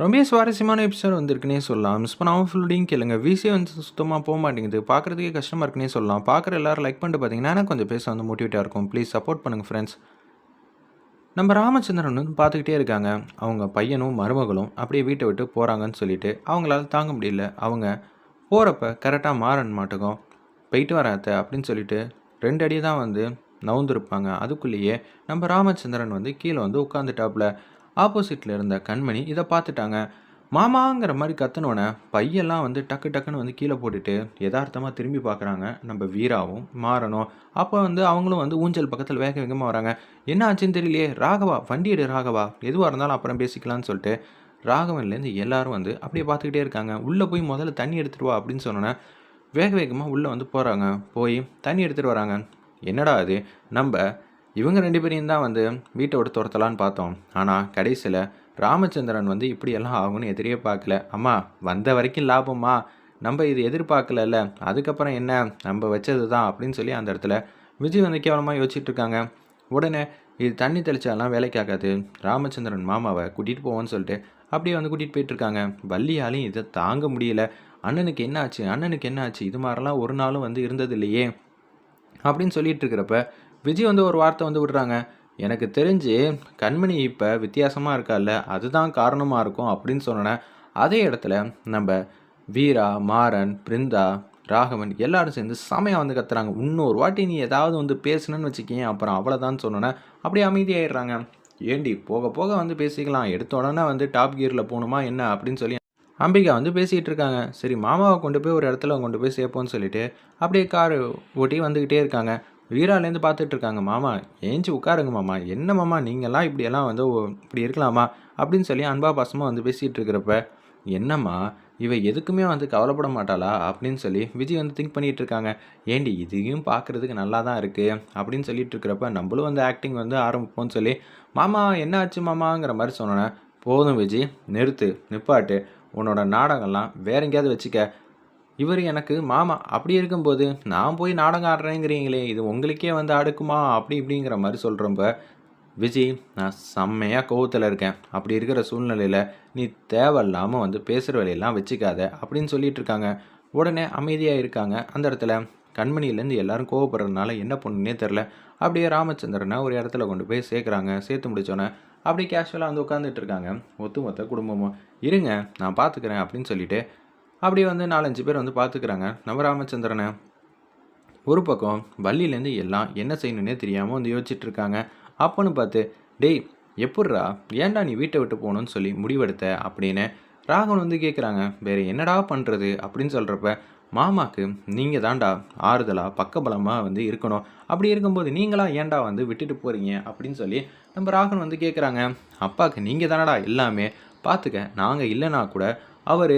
ரொம்ப சுவாரஸ்யமான எபிசோட் வந்திருக்குனே சொல்லலாம். மிஸ் பண்ணாமல் ஃபுல்லையும் கேளுங்க. விசி வந்து சுத்தமாக போக மாட்டேங்குது. பார்க்குறதுக்கே கஷ்டமாக இருக்குன்னே சொல்லலாம். பார்க்குற எல்லோரும் லைக் பண்ணிட்டு பார்த்தீங்கன்னா எனக்கு கொஞ்சம் பேச வந்து மோட்டிவேட்டாக இருக்கும். ப்ளீஸ் சப்போர்ட் பண்ணுங்கள் ஃப்ரெண்ட்ஸ் நம்ம ராமச்சந்திரன் வந்து பார்த்துக்கிட்டே இருக்காங்க. அவங்க பையனும் மருமகளும் அப்படியே வீட்டை விட்டு போகிறாங்கன்னு சொல்லிட்டு அவங்களால தாங்க முடியல. அவங்க போகிறப்ப கரெக்டாக மாறன் மாட்டுக்கும். போயிட்டு வராத்த அப்படின்னு சொல்லிட்டு ரெண்டு அடி தான் வந்து நவுந்திருப்பாங்க. அதுக்குள்ளேயே நம்ம ராமச்சந்திரன் வந்து கீழே வந்து உட்காந்துட்டாப்புல ஆப்போசிட்டில் இருந்த கண்மணி இதை பார்த்துட்டாங்க. மாமாங்கிற மாதிரி கத்தனோடனே பையெல்லாம் வந்து டக்கு டக்குன்னு வந்து கீழே போட்டுட்டு யதார்த்தமாக திரும்பி பார்க்குறாங்க. நம்ம வீராவும் மாறணும் அப்போ வந்து அவங்களும் வந்து ஊஞ்சல் பக்கத்தில் வேக வேகமாக வராங்க. என்ன ஆச்சுன்னு தெரியலையே ராகவா வண்டி எடு ராகவா. எதுவாக இருந்தாலும் அப்புறம் பேசிக்கலாம்னு சொல்லிட்டு ராகவன்லேருந்து எல்லாரும் வந்து அப்படியே பார்த்துக்கிட்டே இருக்காங்க. உள்ளே போய் முதல்ல தண்ணி எடுத்துகிட்டு வா அப்படின்னு சொன்னோன்னே வேக வேகமாக உள்ளே வந்து போகிறாங்க போய் தண்ணி எடுத்துகிட்டு வராங்க. என்னடா அது நம்ம இவங்க ரெண்டு பேரையும் தான் வந்து வீட்டை விட்டு துரத்தலான்னு பார்த்தோம். ஆனால் கடைசியில் ராமச்சந்திரன் வந்து இப்படியெல்லாம் ஆகும்னு எதிரியே பார்க்கல. அம்மா வந்த வரைக்கும் லாபம்மா. நம்ம இது எதிர்பார்க்கலல்ல. அதுக்கப்புறம் என்ன? நம்ம வச்சது தான் அப்படின்னு சொல்லி அந்த இடத்துல விஜய் வந்து கேவலமாக யோசிச்சுட்டு இருக்காங்க. உடனே இது தண்ணி தெளிச்சாலாம் வேலைக்கு ஆகாது. ராமச்சந்திரன் மாமாவை கூட்டிகிட்டு போவோன்னு சொல்லிட்டு அப்படியே வந்து கூட்டிகிட்டு போயிட்டுருக்காங்க வள்ளியாலையும் இதை தாங்க முடியல. அண்ணனுக்கு என்ன ஆச்சு அண்ணனுக்கு என்ன ஆச்சு இது மாதிரிலாம் ஒரு நாளும் வந்து இருந்தது இல்லையே அப்படின்னு சொல்லிட்டு இருக்கிறப்ப விஜய் வந்து ஒரு வார்த்தை வந்து விடுறாங்க. எனக்கு தெரிஞ்சு கண்மணி இப்போ வித்தியாசமாக இருக்கால்ல அதுதான் காரணமாக இருக்கும் அப்படின்னு சொன்னேன் அதே இடத்துல நம்ம வீரா மாறன் பிருந்தா ராகவன் எல்லாரும் சேர்ந்து செமையாக வந்து கத்துறாங்க. இன்னொரு வாட்டி நீ ஏதாவது வந்து பேசணுன்னு வச்சுக்கேன் அப்புறம் அவ்வளோதான் சொன்னோன்னே அப்படியே அமைதியாயிடுறாங்க. ஏண்டி போக போக வந்து பேசிக்கலாம் எடுத்த உடனே வந்து டாப் கியரில் போகணுமா என்ன? அப்படின்னு சொல்லி அம்பிகா வந்து பேசிகிட்டு இருக்காங்க. சரி மாமாவை கொண்டு போய் ஒரு இடத்துல கொண்டு போய் சேர்ப்போம்னு சொல்லிட்டு அப்படியே கார் ஓட்டி வந்துக்கிட்டே இருக்காங்க. வீராலேருந்து பார்த்துட்டு இருக்காங்க மாமா ஏஞ்சி உட்காருங்க மாமா. என்ன மாமா? நீங்கள்லாம் இப்படியெல்லாம் வந்து ஓ- இப்படி இருக்கலாமா? அப்படின்னு சொல்லி அன்பா பாசமாக வந்து பேசிகிட்டு இருக்கிறப்ப என்னம்மா இவ எதுக்குமே வந்து கவலைப்பட மாட்டாளா? அப்படின்னு சொல்லி விஜய் வந்து திங்க் பண்ணிகிட்டு இருக்காங்க ஏண்டி இதையும் பார்க்குறதுக்கு நல்லா தான் இருக்குது அப்படின்னு சொல்லிட்டு இருக்கிறப்ப நம்மளும் வந்து ஆக்டிங் வந்து ஆரம்பிப்போம்னு சொல்லி மாமா என்ன ஆச்சு மாமாங்கிற மாதிரி சொன்னோன்னே போதும் விஜய் நிறுத்து நிப்பாட்டு. உன்னோட நாடகம்லாம் வேற எங்கேயாவது வச்சுக்க. இவர் எனக்கு மாமா அப்படி இருக்கும்போது நான் போய் நாடகம் ஆடுறேங்கிறீங்களே இது உங்களுக்கே வந்து அடுக்குமா? அப்படி இப்படிங்கிற மாதிரி சொல்கிறப்ப விஜய் நான் செம்மையாக கோவத்தில் இருக்கேன். அப்படி இருக்கிற சூழ்நிலையில் நீ தேவையில்லாமல் வந்து பேசுகிற வேலையெல்லாம் வச்சுக்காத அப்படின்னு சொல்லிட்டு இருக்காங்க. உடனே அமைதியாக இருக்காங்க. அந்த இடத்துல கண்மணியிலேருந்து எல்லாரும் கோவப்படுறதுனால என்ன பண்ணுன்னே தெரில அப்படியே ராமச்சந்திரனை ஒரு இடத்துல கொண்டு போய் சேர்க்குறாங்க. சேர்த்து முடிச்சோன்னே அப்படியே கேஷுவலாக வந்து உட்காந்துட்டு இருக்காங்க. ஒத்துமொத்த குடும்பமும் இருங்க நான் பார்த்துக்கிறேன் அப்படின்னு சொல்லிட்டு அப்படியே வந்து நாலஞ்சு பேர் வந்து பார்த்துக்கிறாங்க. நம்ம ராமச்சந்திரனை ஒரு பக்கம் வள்ளியிலேருந்து எல்லாம் என்ன செய்யணுன்னே தெரியாமல் வந்து யோசிச்சுட்ருக்காங்க. அப்போன்னு பார்த்து டேய் எப்பட்றா? ஏன்டா நீ வீட்டை விட்டு போகணும்னு சொல்லி முடிவெடுத்த? அப்படின்னு ராகவன் வந்து கேட்குறாங்க. வேறு என்னடா பண்ணுறது அப்படின்னு சொல்கிறப்ப மாமாக்கு நீங்கள் தான்டா ஆறுதலாக பக்கபலமாக வந்து இருக்கணும். அப்படி இருக்கும்போது நீங்களா ஏன்டா வந்து விட்டுட்டு போகிறீங்க அப்படின்னு சொல்லி நம்ம ராகவன் வந்து கேட்குறாங்க. அப்பாவுக்கு நீங்கள் தானடா எல்லாமே? பார்த்துக்க நாங்கள் இல்லைனா கூட அவர்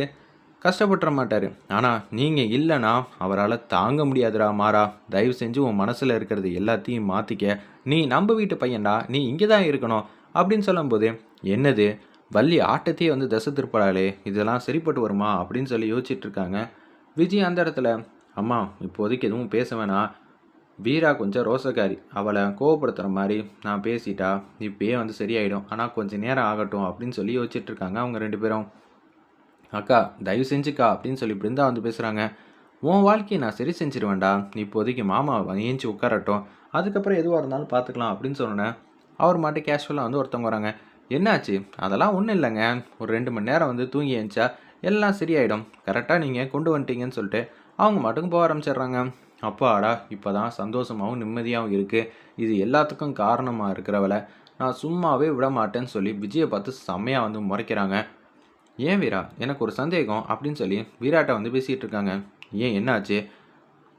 கஷ்டப்பட்டுற மாட்டார் ஆனால் நீங்கள் இல்லைன்னா அவரால் தாங்க முடியாதுடா மாறா. தயவு செஞ்சு உன் மனசில் இருக்கிறது எல்லாத்தையும் மாற்றிக்க நீ நம்ம வீட்டு பையன்டா. நீ இங்கே தான் இருக்கணும். அப்படின்னு சொல்லும்போது என்னது? வள்ளி ஆட்டத்தையே வந்து தசை திருப்படாளே இதெல்லாம் சரிப்பட்டு வருமா? அப்படின்னு சொல்லி யோசிச்சுட்டு இருக்காங்க விஜய் அந்த இடத்துல அம்மா இப்போதைக்கு எதுவும் பேச வேணாம் வீரா கொஞ்சம் ரோசக்காரி. அவளை கோவப்படுத்துகிற மாதிரி நான் பேசிட்டா இப்பயே வந்து சரியாயிடும். ஆனால் கொஞ்சம் நேரம் ஆகட்டும் அப்படின்னு சொல்லி யோசிச்சுட்டு இருக்காங்க அவங்க ரெண்டு பேரும். அக்கா தயவு செஞ்சுக்கா அப்படின்னு சொல்லி பிருந்தா வந்து பேசுகிறாங்க உன் வாழ்க்கையை நான் சரி செஞ்சிருவேன்டா. இப்போதைக்கு மாமா ஏஞ்சி உட்காரட்டும். அதுக்கப்புறம் எதுவாக இருந்தாலும் பார்த்துக்கலாம் அப்படின்னு சொன்னேன் அவர் மாட்டே கேஷுவலாக வந்து ஒருத்தவங்க வராங்க. என்னாச்சு? அதெல்லாம் ஒன்றும் இல்லைங்க. ஒரு ரெண்டு மணி நேரம் வந்து தூங்கி எழுந்தா எல்லாம் சரியாயிடும். கரெக்டாக நீங்கள் கொண்டு வந்துட்டீங்கன்னு சொல்லிட்டு அவங்க மட்டுக்கும் போக ஆரம்பிச்சிடுறாங்க. அப்பாடா இப்போ தான் சந்தோஷமாகவும் நிம்மதியாகவும் இருக்குது இது எல்லாத்துக்கும் காரணமாக இருக்கிறவளை நான் சும்மாவே விட மாட்டேன்னு சொல்லி விஜயை பார்த்து செம்மையாக வந்து முறைக்கிறாங்க. ஏன் வீரா? எனக்கு ஒரு சந்தேகம் அப்படின்னு சொல்லி வீராட்டை வந்து பேசிகிட்டு இருக்காங்க. ஏன் என்னாச்சு?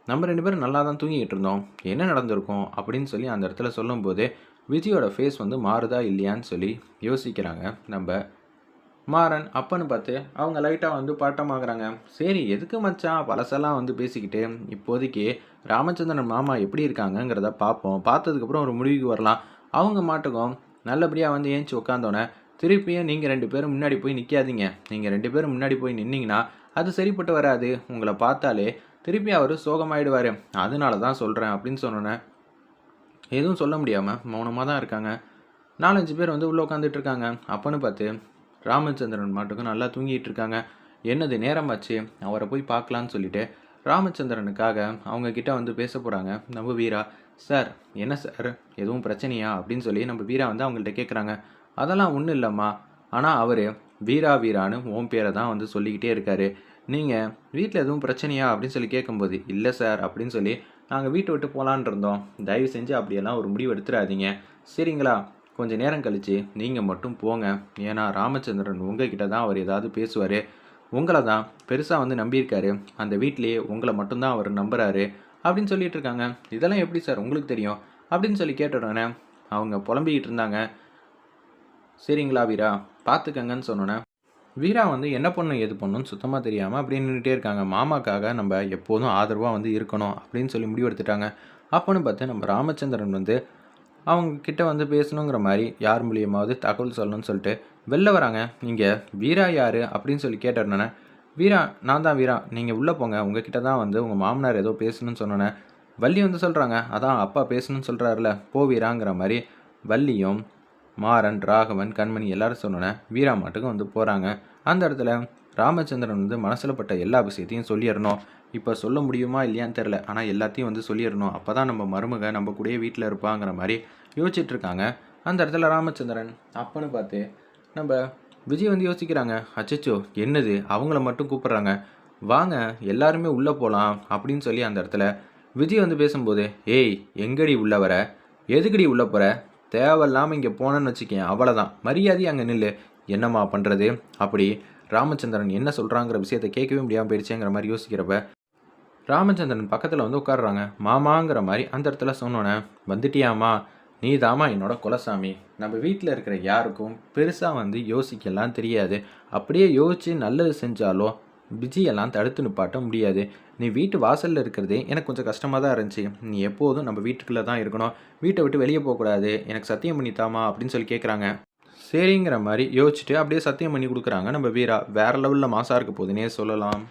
நம்ம ரெண்டு பேரும் நல்லா தான் தூங்கிக்கிட்டு இருந்தோம். என்ன நடந்திருக்கும் அப்படின்னு சொல்லி அந்த இடத்துல சொல்லும்போது விஜயோட ஃபேஸ் வந்து மாறுதா இல்லையான்னு சொல்லி யோசிக்கிறாங்க. நம்ம மாறன் அப்பன்னு பார்த்து அவங்க லைட்டாக வந்து பாட்டமாகறாங்க சரி எதுக்கு மச்சான்? பழசெல்லாம் வந்து பேசிக்கிட்டு இப்போதைக்கு ராமச்சந்திரன் மாமா எப்படி இருக்காங்கங்கிறத பார்ப்போம். பார்த்ததுக்கப்புறம் ஒரு முடிவுக்கு வரலாம். அவங்க மாட்டுக்கும் நல்லபடியாக வந்து ஏஞ்சி உட்காந்தோன்னே திருப்பியும் நீங்கள் ரெண்டு பேரும் முன்னாடி போய் நிற்காதீங்க நீங்கள் ரெண்டு பேரும் முன்னாடி போய் நின்னீங்கன்னா அது சரிப்பட்டு வராது. உங்களை பார்த்தாலே திருப்பி அவர் சோகமாயிடுவார். அதனால தான் சொல்கிறேன் அப்படின்னு சொன்னோன்னே எதுவும் சொல்ல முடியாமல் மௌனமாக தான் இருக்காங்க. நாலஞ்சு பேர் வந்து உள்ளே உட்காந்துட்டு இருக்காங்க. அப்பன்னு பார்த்து ராமச்சந்திரன் மாட்டுக்கும் நல்லா தூங்கிட்டு இருக்காங்க. என்னது நேரமாச்சு? அவரை போய் பார்க்கலான்னு சொல்லிட்டு ராமச்சந்திரனுக்காக அவங்க கிட்ட வந்து பேச போகிறாங்க நம்ம வீரா சார் என்ன சார்? எதுவும் பிரச்சனையா? அப்படின்னு சொல்லி நம்ம வீரா வந்து அவங்கள்ட்ட கேட்குறாங்க அதெல்லாம் ஒன்றும் இல்லைம்மா. ஆனால் அவர் வீரா வீரான்னு உன் பேரை தான் வந்து சொல்லிக்கிட்டே இருக்காரு. நீங்கள் வீட்டில் எதுவும் பிரச்சனையா அப்படின்னு சொல்லி கேட்கும்போது இல்லை சார் அப்படின்னு சொல்லி நாங்கள் வீட்டை விட்டு போகலான் இருந்தோம். தயவு செஞ்சு அப்படியெல்லாம் ஒரு முடிவு எடுத்துடாதீங்க சரிங்களா? கொஞ்சம் நேரம் கழித்து நீங்கள் மட்டும் போங்க. ஏன்னா ராமச்சந்திரன் உங்ககிட்ட தான் அவர் ஏதாவது பேசுவார். உங்களை தான் பெருசாக வந்து நம்பியிருக்காரு. அந்த வீட்டிலேயே உங்களை மட்டும்தான் அவர் நம்புகிறாரு அப்படின்னு சொல்லிட்டு இருக்காங்க. இதெல்லாம் எப்படி சார்? உங்களுக்கு தெரியும். அப்படின்னு சொல்லி கேட்ட உடனே அவங்க புலம்பிக்கிட்டு இருந்தாங்க. சரிங்களா வீரா? பார்த்துக்கங்கன்னு சொன்னோன்னே வீரா வந்து என்ன பண்ணும் எது பண்ணுன்னு சுத்தமாக தெரியாமல் அப்படியே நின்றுட்டே இருக்காங்க. மாமாக்காக நம்ம எப்போதும் ஆதரவாக வந்து இருக்கணும் அப்படின்னு சொல்லி முடிவெடுத்துட்டாங்க அப்போன்னு பார்த்து நம்ம ராமச்சந்திரன் வந்து அவங்க கிட்ட வந்து பேசணுங்கிற மாதிரி யார் மூலியமாவது தகவல் சொல்லணும்னு சொல்லிட்டு வெளில வராங்க. நீங்கள் வீரா யார் அப்படின்னு சொல்லி கேட்டோன்னே வீரா நான் தான் வீரா. நீங்கள் உள்ளே போங்க. உங்ககிட்ட தான் வந்து உங்கள் மாமனார் ஏதோ பேசணும்னு சொன்னோன்னே வள்ளி வந்து சொல்கிறாங்க அதான் அப்பா பேசணும்னு சொல்கிறாருல போ வீராங்கிற மாதிரி வள்ளியும் மாறன் ராகவன் கண்மணி எல்லாரும் சொன்னோன்னே வீரா மாட்டுக்கும் வந்து போகிறாங்க அந்த இடத்துல ராமச்சந்திரன் வந்து மனசில் பட்ட எல்லா விஷயத்தையும் சொல்லிடணும் இப்போ சொல்ல முடியுமா இல்லையான்னு தெரில ஆனால் எல்லாத்தையும் வந்து சொல்லிடணும் அப்போ தான் நம்ம மருமக நம்ம கூடயே வீட்டில் இருப்பாங்கிற மாதிரி யோசிச்சுட்டு இருக்காங்க. அந்த இடத்துல ராமச்சந்திரன் அப்பன்னு பார்த்து நம்ம விஜய் வந்து யோசிக்கிறாங்க. அச்சச்சோ என்னது? அவங்கள மட்டும் கூப்பிட்றாங்க. வாங்க எல்லாருமே உள்ளே போகலாம் அப்படின்னு சொல்லி அந்த இடத்துல விஜய் வந்து பேசும்போது ஏய் எங்கடி உள்ள வர? எதுக்கடி உள்ளே போகிற தேவையில்லாமல் இங்கே போனேன்னு வச்சுக்கேன் அவ்வளோதான் மரியாதை அங்கே நில்லு. என்னம்மா பண்ணுறது அப்படி ராமச்சந்திரன் என்ன சொல்கிறாங்கிற விஷயத்தை கேட்கவே முடியாமல் போயிடுச்சேங்கிற மாதிரி யோசிக்கிறப்ப ராமச்சந்திரன் பக்கத்தில் வந்து உட்காடுறாங்க மாமாங்கிற மாதிரி அந்த இடத்துல சொன்னோன்னே வந்துட்டியாமா நீ தாமா என்னோட குலசாமி. நம்ம வீட்டில் இருக்கிற யாருக்கும் பெருசாக வந்து யோசிக்கலாம் தெரியாது. அப்படியே யோசித்து நல்லது செஞ்சாலோ விஜயெல்லாம் தடுத்து நிப்பாட்ட முடியாது. நீ வீட்டு வாசலில் இருக்கிறதே எனக்கு கொஞ்சம் கஷ்டமாக தான் இருந்துச்சு. நீ எப்போதும் நம்ம வீட்டுக்குள்ளே தான் இருக்கணும். வீட்டை விட்டு வெளியே போகக்கூடாது. எனக்கு சத்தியம் பண்ணித்தாமா அப்படின்னு சொல்லி கேட்குறாங்க சரிங்கிற மாதிரி யோசிச்சுட்டு அப்படியே சத்தியம் பண்ணி கொடுக்குறாங்க நம்ம வீரா. வேறு லெவலில் மாசாக இருக்க போதுன்னே சொல்லலாம்.